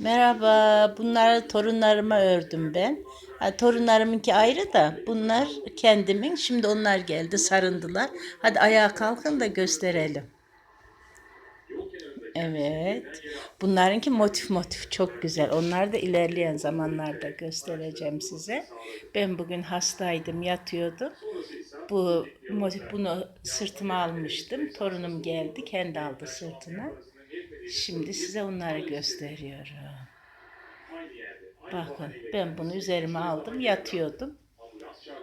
Merhaba, bunları torunlarıma ördüm ben. Ha, torunlarımınki ayrı da bunlar kendimin. Şimdi onlar geldi, sarındılar. Hadi ayağa kalkın da gösterelim. Evet. Bunlarınki motif motif çok güzel. Onlar da ilerleyen zamanlarda göstereceğim size. Ben bugün hastaydım, yatıyordum. Bu motif bunu sırtıma almıştım. Torunum geldi, kendi aldı sırtına. Şimdi size onları gösteriyorum. Bakın ben bunu üzerime aldım, yatıyordum.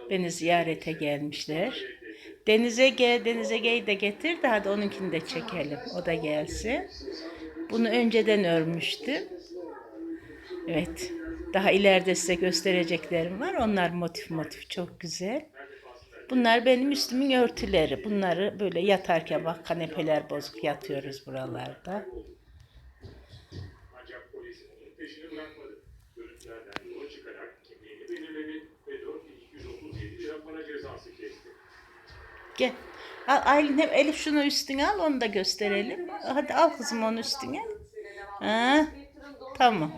Beni ziyarete gelmişler. Denize gel, Denize gel de getir de hadi onunkini de çekelim. O da gelsin. Bunu önceden örmüştüm. Evet. Daha ileride size göstereceklerim var. Onlar motif motif çok güzel. Bunlar benim üstümün örtüleri. Bunları böyle yatarken bak kanepeler bozuk yatıyoruz buralarda. Gel. Al Aylin hep Elif şunu üstüne al onu da gösterelim. Hadi al kızım onu üstüne. Ha, tamam.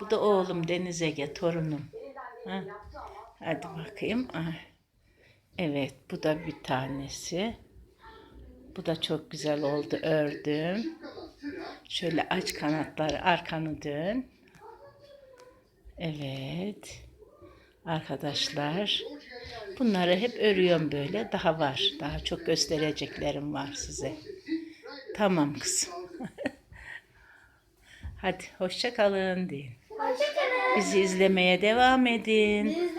Bu da oğlum Deniz Ege torunum. Ha. Hadi bakayım. Ay. Evet bu da bir tanesi. Bu da çok güzel oldu ördüm. Şöyle aç kanatları arkanı dön. Evet. Arkadaşlar bunları hep örüyorum böyle. Daha var. Daha çok göstereceklerim var size. Tamam kızım. Hadi hoşça kalın deyin. Bizi izlemeye devam edin.